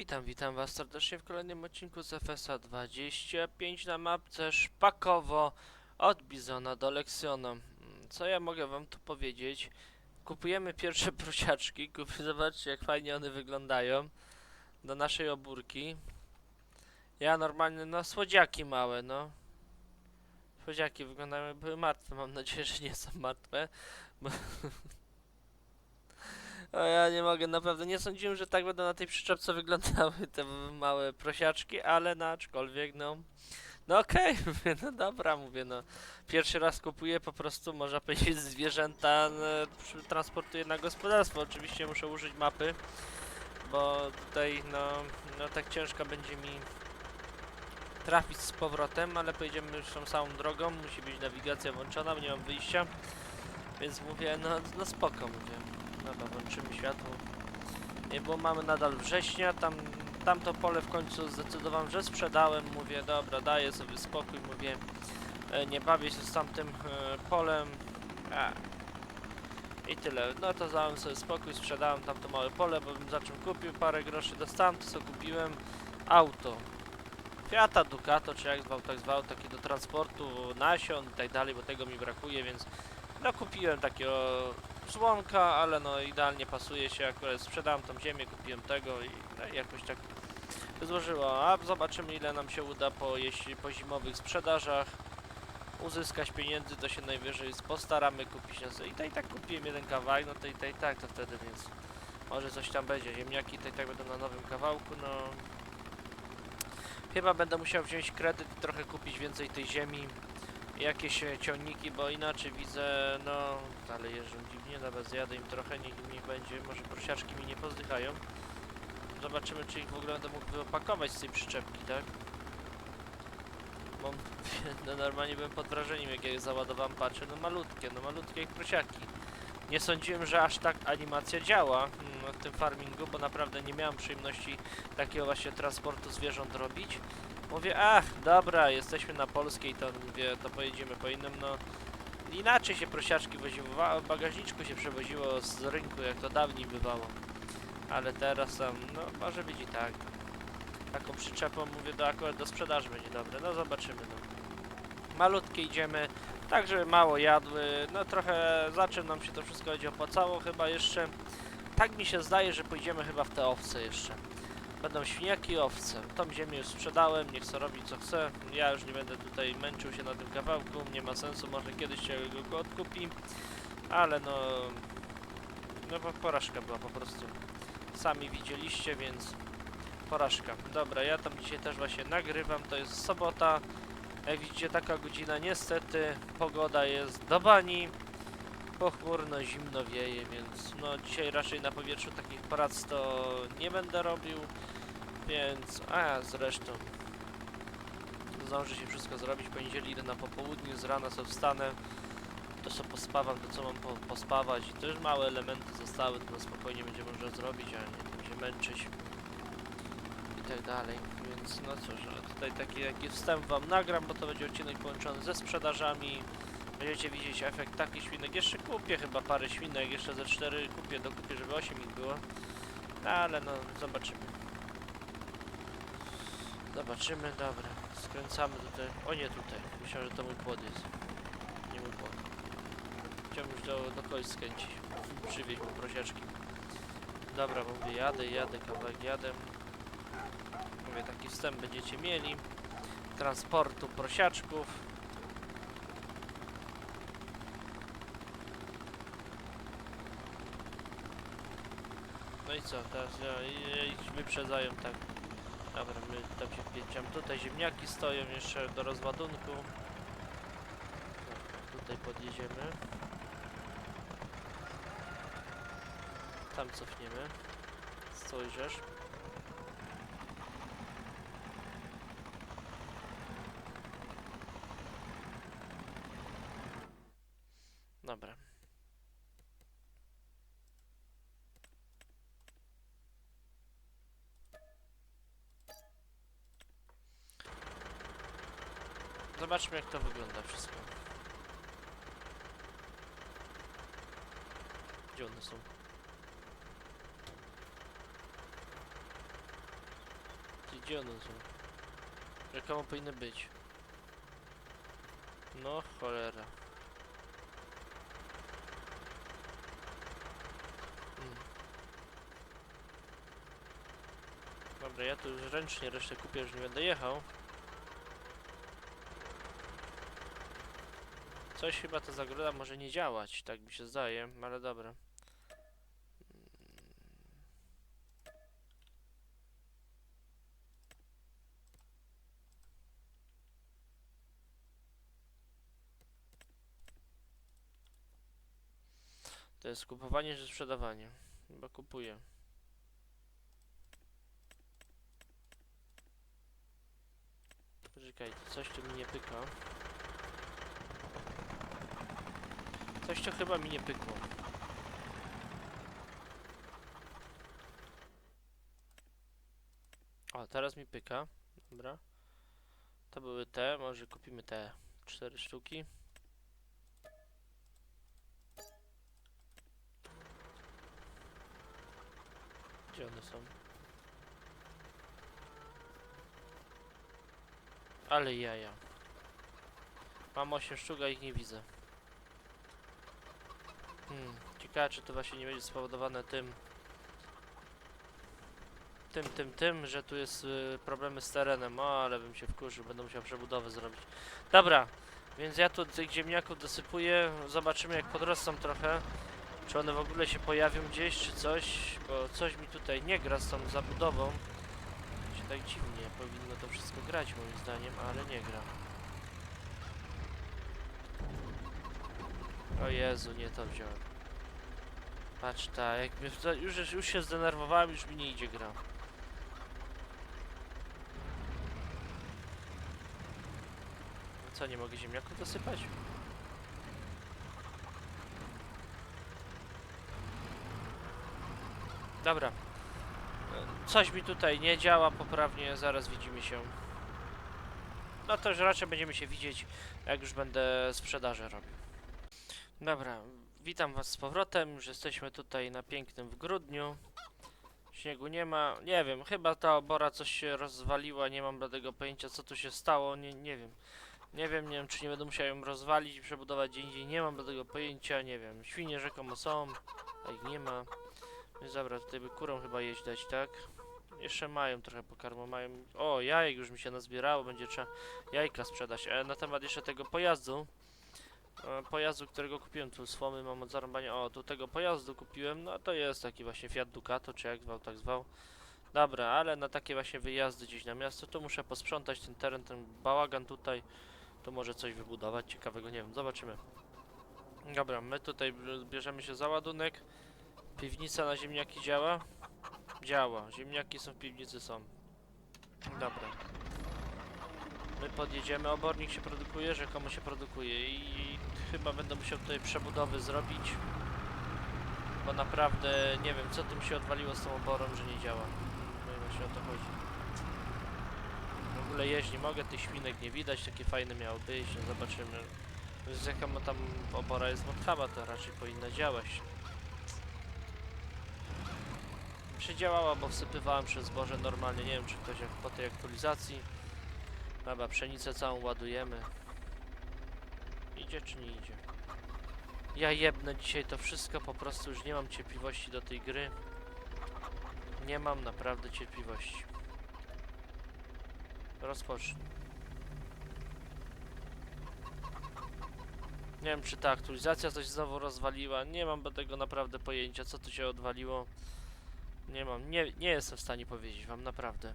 Witam, witam was serdecznie w kolejnym odcinku z FSA 25 na mapce Szpakowo od Bizona do Lexiona. Mm, Co ja mogę wam tu powiedzieć? Kupujemy pierwsze prosiaczki, zobaczcie jak fajnie one wyglądają do naszej obórki. Ja normalnie, no słodziaki małe, no. Słodziaki wyglądają jakby były martwe, mam nadzieję, że nie są martwe, bo... O ja nie mogę, naprawdę nie sądziłem, że tak będą na tej przyczepce wyglądały te małe prosiaczki, ale no aczkolwiek no... No okej, mówię, no dobra, mówię, no. Pierwszy raz kupuję po prostu, można powiedzieć, zwierzęta, no, transportuję na gospodarstwo. Oczywiście muszę użyć mapy, bo tutaj, no, no tak ciężko będzie mi trafić z powrotem, ale pojedziemy już tą samą drogą, musi być nawigacja włączona, nie mam wyjścia. Więc mówię, no, no spoko, mówię. Dobra, włączymy światło. Nie, bo mamy nadal września, tam, tamto pole w końcu zdecydowałem, że sprzedałem. Mówię, dobra, daję sobie spokój, mówię, e, nie bawię się z tamtym e, polem. A. I tyle. No to dałem sobie spokój, sprzedałem tamto małe pole, bo bym za czym kupił, parę groszy dostałem, to co kupiłem. Auto. Fiata Ducato, czy jak zwał, tak zwał, takie do transportu nasion i tak dalej, bo tego mi brakuje, więc no kupiłem takiego słomka, ale no idealnie pasuje się, akurat sprzedałem tą ziemię, kupiłem tego i no, jakoś tak złożyło. A zobaczymy ile nam się uda po, jeśli, po zimowych sprzedażach uzyskać pieniędzy, to się najwyżej postaramy kupić sobie. I to i tak kupiłem jeden kawałek, no to i to i tak to wtedy, więc może coś tam będzie. Ziemniaki to i tak będą na nowym kawałku, no chyba będę musiał wziąć kredyt i trochę kupić więcej tej ziemi jakieś e, ciągniki, bo inaczej widzę, no, ale jeżdżą dziwnie, nawet zjadę im trochę, niech niech będzie, może prosiaczki mi nie pozdychają. Zobaczymy, czy ich w ogóle będę mógł wyopakować z tej przyczepki, tak? Mam, no normalnie byłem pod wrażeniem, jak ja je załadowałem, patrzę, no malutkie, no malutkie jak prosiaki. Nie sądziłem, że aż tak animacja działa mm, w tym farmingu, bo naprawdę nie miałem przyjemności takiego właśnie transportu zwierząt robić. Mówię, ach, dobra, jesteśmy na polskiej, to mówię, to pojedziemy po innym, no inaczej się prosiaczki woziło, w bagażniczku się przewoziło z rynku, jak to dawniej bywało. Ale teraz tam, no może być i tak. Taką przyczepą, mówię, do akurat do sprzedaży będzie dobre, no zobaczymy, no. Malutkie idziemy, tak żeby mało jadły, no trochę za czym nam się to wszystko będzie opłacało, chyba jeszcze, tak mi się zdaje, że pójdziemy chyba w te owce jeszcze. Będą świniaki i owce. Tą ziemię już sprzedałem, niech co robi co chce. Ja już nie będę tutaj męczył się na tym kawałku, nie ma sensu, może kiedyś się go odkupi. Ale no... No porażka była po prostu. Sami widzieliście, więc... Porażka. Dobra, ja tam dzisiaj też właśnie nagrywam, to jest sobota. Jak widzicie taka godzina, niestety pogoda jest do bani. Pochmurno, zimno wieje, więc no dzisiaj raczej na powietrzu takich prac to nie będę robił. Więc, a zresztą zdążę się wszystko zrobić. Poniedzieli idę na popołudniu, z rana sobie wstanę. To co pospawam, to co mam po, pospawać. I to już małe elementy zostały, to na spokojnie będzie można zrobić, a nie tam się męczyć. I tak dalej. Więc no cóż, tutaj taki jaki wstęp wam nagram, bo to będzie odcinek połączony ze sprzedażami. Będziecie widzieć efekt takich świnek. Jeszcze kupię chyba parę świnek, jeszcze ze cztery kupię, dokupię, żeby 8 ich było. No, ale no, zobaczymy. Zobaczymy, dobra. Skręcamy tutaj. O nie, tutaj. Myślałem, że to mój płot jest. Nie mój płot. Chciałbym już do, do kogoś skręcić. Przywieźć mu prosiaczki. Dobra, mówię, jadę, jadę, kawałek jadę. Mówię, taki wstęp będziecie mieli. Transportu prosiaczków. No i co, teraz ja, wyprzedzają tak. Dobra, my tam się wpięciam. Tutaj ziemniaki stoją jeszcze do rozładunku. Tutaj podjedziemy. Tam cofniemy. Spojrzysz. Dobra. Zobaczmy jak to wygląda wszystko. Gdzie one są? Gdzie one są? Rzekomo powinny być. No cholera. Mm. Dobra, ja tu już ręcznie resztę kupię, już nie będę jechał. Coś chyba ta zagroda może nie działać, tak mi się zdaje, ale dobra. To jest kupowanie czy sprzedawanie? Chyba kupuję. Poczekaj, coś tu mi nie pyka. Coś to chyba mi nie pykło. O, teraz mi pyka. Dobra. To były te, może kupimy te cztery sztuki. Gdzie one są? Ale jaja. Mam 8 sztuk, a ich nie widzę. Hmm, ciekawe czy to właśnie nie będzie spowodowane tym tym, tym, tym, że tu jest y, problemy z terenem, o, ale bym się wkurzył, będę musiał przebudowę zrobić. Dobra, więc ja tu tych ziemniaków dosypuję, zobaczymy jak podrosną trochę, czy one w ogóle się pojawią gdzieś, czy coś, bo coś mi tutaj nie gra z tą zabudową. Tak dziwnie powinno to wszystko grać moim zdaniem, ale nie gra. O Jezu, nie to wziąłem. Patrz ta, już, już się zdenerwowałem, już mi nie idzie gra. No Co, nie mogę ziemniaków dosypać? Dobra. Coś mi tutaj nie działa poprawnie, zaraz widzimy się. No to już raczej będziemy się widzieć, jak już będę sprzedaże robił. Dobra, witam was z powrotem, już jesteśmy tutaj na pięknym w grudniu. Śniegu nie ma, nie wiem, chyba ta obora coś się rozwaliła, nie mam bladego pojęcia co tu się stało, nie, nie wiem. Nie wiem, nie wiem czy nie będę musiał ją rozwalić i przebudować gdzie indziej, nie mam bladego pojęcia, nie wiem. Świnie rzekomo są, a ich nie ma. Więc dobra, tutaj by kurą chyba jeść dać, tak? Jeszcze mają trochę pokarmu, mają... O, jajek już mi się nazbierało, będzie trzeba jajka sprzedać. E, na temat jeszcze tego pojazdu. E, pojazdu, którego kupiłem, tu słomy mam od zarąbania. O, tu tego pojazdu kupiłem, no to jest taki właśnie Fiat Ducato, czy jak zwał, tak zwał. Dobra, ale na takie właśnie wyjazdy gdzieś na miasto, to muszę posprzątać ten teren, ten bałagan tutaj. Tu może coś wybudować ciekawego, nie wiem, zobaczymy. Dobra, my tutaj bierzemy się za ładunek. Piwnica na ziemniaki działa? Działa. Ziemniaki są w piwnicy, są. Dobra. My podjedziemy, obornik się produkuje, rzekomo się produkuje i chyba będę musiał tutaj przebudowy zrobić. Bo naprawdę nie wiem, co tym się odwaliło z tą oborą, że nie działa. No i właśnie o to chodzi. W ogóle jeździ mogę, tych świnek nie widać, takie fajne miało być, no zobaczymy. Z jaka ma tam obora jest wątchawa, to raczej powinna działać. Przydziałała, bo wsypywałem przez zboże normalnie, nie wiem czy ktoś jak po tej aktualizacji. Dobra, pszenicę całą ładujemy. Idzie czy nie idzie? Ja jebnę dzisiaj to wszystko, po prostu już nie mam cierpliwości do tej gry. Nie mam naprawdę cierpliwości. Rozpocznij. Nie wiem czy ta aktualizacja coś znowu rozwaliła, nie mam do tego naprawdę pojęcia co tu się odwaliło. Nie mam, nie, nie jestem w stanie powiedzieć wam, naprawdę.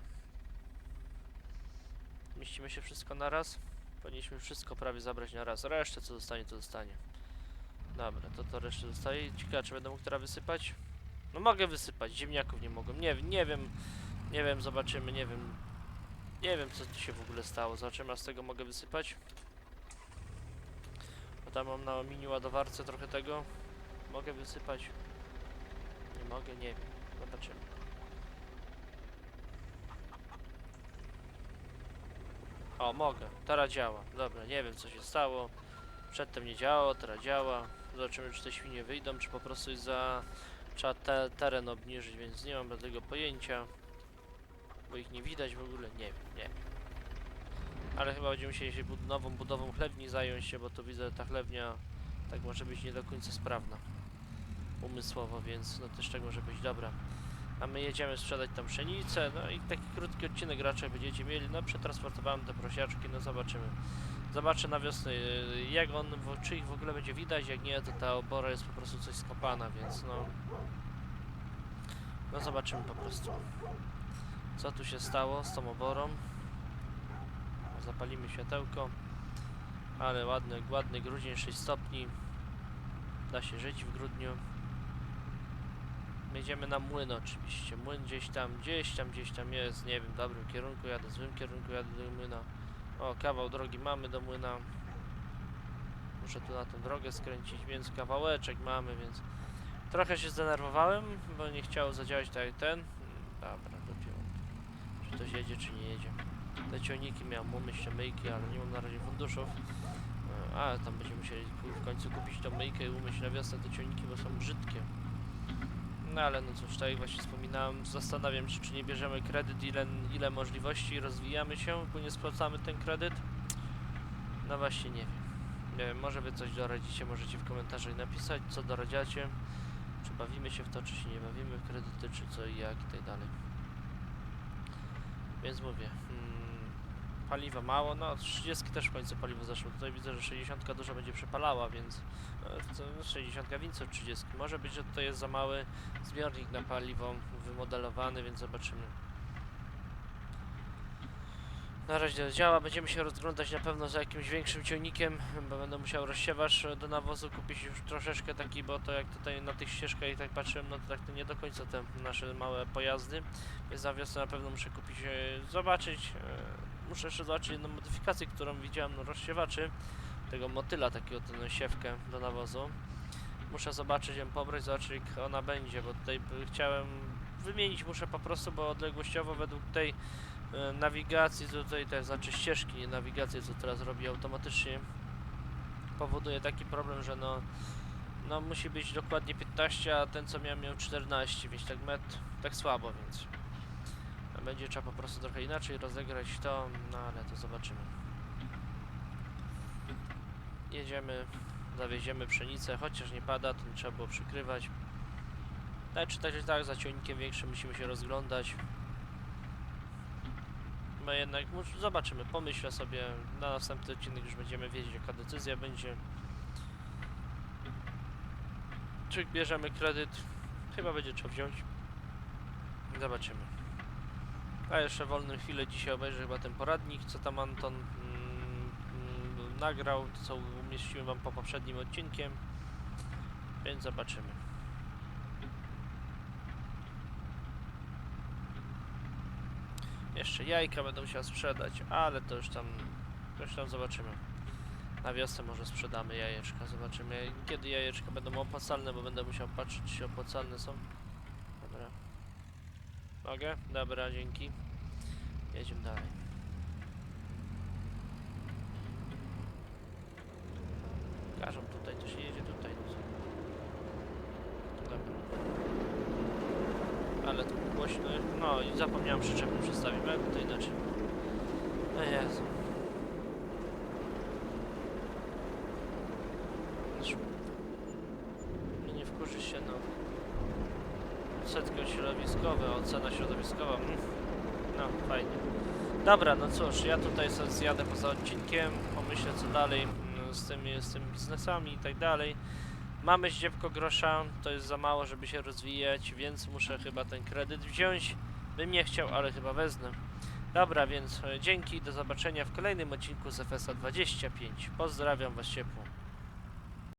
Mieścimy się wszystko na raz? Powinniśmy wszystko prawie zabrać na raz. Resztę co zostanie, to zostanie. Dobra, to to resztę zostaje. Ciekawe, czy będę mógł teraz wysypać? No mogę wysypać, ziemniaków nie mogłem. Nie, nie wiem, nie wiem, zobaczymy, nie wiem. Nie wiem, co tu się w ogóle stało. Zobaczymy, a z tego mogę wysypać. Bo tam mam na mini ładowarce trochę tego. Mogę wysypać. Nie mogę, nie wiem. Zobaczymy. O, mogę. Teraz działa. Dobra, nie wiem co się stało. Przedtem nie działało, teraz działa. Zobaczymy czy te świnie wyjdą, czy po prostu za... Trzeba te, teren obniżyć, więc nie mam żadnego pojęcia. bo ich nie widać w ogóle, nie wiem, nie wiem. Ale chyba będziemy musieli się bud nową budową chlewni zająć się, bo tu widzę ta chlewnia tak może być nie do końca sprawna umysłowo, więc no też tak może być dobra. A my jedziemy sprzedać tam pszenicę, no i taki krótki odcinek raczej będziecie mieli. No przetransportowałem te prosiaczki, no zobaczymy. Zobaczę na wiosnę y, jak on, czy ich w ogóle będzie widać, jak nie to ta obora jest po prostu coś skopana, więc no... No zobaczymy po prostu. Co tu się stało z tą oborą? Zapalimy światełko. Ale ładny, ładny grudzień, 6 stopni. Da się żyć w grudniu. My Jedziemy na młyn oczywiście. Młyn gdzieś tam, gdzieś tam, gdzieś tam jest. Nie wiem, w dobrym kierunku jadę, w złym kierunku jadę do młyna. O, kawał drogi mamy do młyna. Muszę tu na tę drogę skręcić, więc kawałeczek mamy, więc... Trochę się zdenerwowałem, bo nie chciało zadziałać tak ten. Dobra, dopiero. Czy ktoś jedzie, czy nie jedzie. Te ciągniki miałem umyśl myjki, ale nie mam na razie funduszów. E, A, tam będziemy musieli w końcu kupić tą myjkę i umyć na wiosnę te ciągniki, bo są brzydkie. No ale no cóż, tak jak właśnie wspominałem, zastanawiam się, czy nie bierzemy kredyt, ile, ile możliwości rozwijamy się, bo nie spłacamy ten kredyt. No właśnie nie wiem. Nie wiem, może wy coś doradzicie, możecie w komentarzach napisać, co doradziacie. Czy bawimy się w to, czy się nie bawimy w kredyty, czy co i jak i tak dalej. Więc mówię, paliwa mało, no 30 też w końcu paliwo zeszło. Tutaj widzę, że 60 dużo będzie przepalała, więc e, co- 60 więcej od 30. Może być, że tutaj jest za mały zbiornik na paliwo wymodelowany, więc zobaczymy. Na razie działa, będziemy się rozglądać na pewno za jakimś większym ciągnikiem, bo będę musiał rozsiewacz do nawozu kupić już troszeczkę taki, bo to jak tutaj na tych ścieżkach i tak patrzyłem, no to tak to nie do końca te nasze małe pojazdy, więc na wiosnę na pewno muszę kupić, e, zobaczyć, e, muszę jeszcze zobaczyć jedną modyfikację, którą widziałem na rozsiewaczy, tego motyla, takiego tę siewkę do nawozu. Muszę zobaczyć ją pobrać, zobaczyć jak ona będzie, bo tutaj chciałem wymienić muszę po prostu, bo odległościowo według tej e, nawigacji tutaj, te znaczy ścieżki, nie nawigacji, co teraz robi automatycznie, powoduje taki problem, że no, no musi być dokładnie 15, a ten co miałem miał 14, więc tak metr, tak słabo, więc będzie trzeba po prostu trochę inaczej rozegrać to, no ale to zobaczymy. Jedziemy, zawieziemy pszenicę, chociaż nie pada, to nie trzeba było przykrywać. Tak czy tak, czy tak, za ciągnikiem większym musimy się rozglądać. No jednak zobaczymy, pomyślę sobie, na następny odcinek już będziemy wiedzieć jaka decyzja będzie. Czy bierzemy kredyt? Chyba będzie trzeba wziąć. Zobaczymy. A jeszcze wolną chwilę dzisiaj obejrzę chyba ten poradnik, co tam Anton mm, mm, nagrał, co umieściłem wam po poprzednim odcinkiem. Więc zobaczymy. Jeszcze jajka będę musiał sprzedać, ale to już tam, to już tam zobaczymy. Na wiosnę może sprzedamy jajeczka, zobaczymy kiedy jajeczka będą opłacalne, bo będę musiał patrzeć czy opłacalne są. Mogę? Dobra, dzięki. Jedziemy dalej. Każą tutaj, to się jedzie tutaj. no? Dobra. Ale to głośno. No i zapomniałem przyczepę przestawić, jak to inaczej. O Jezu. Aż- No nie wkurzy się, no. Setki środowiskowe, ocena środowiskowa. Mm. No, fajnie. Dobra, no cóż, ja tutaj sobie zjadę poza odcinkiem, pomyślę co dalej mm, z tymi, z tymi biznesami i tak dalej. Mamy ździebko grosza, to jest za mało, żeby się rozwijać, więc muszę chyba ten kredyt wziąć. Bym nie chciał, ale chyba wezmę. Dobra, więc e, dzięki, do zobaczenia w kolejnym odcinku z FSA 25. Pozdrawiam Was ciepło.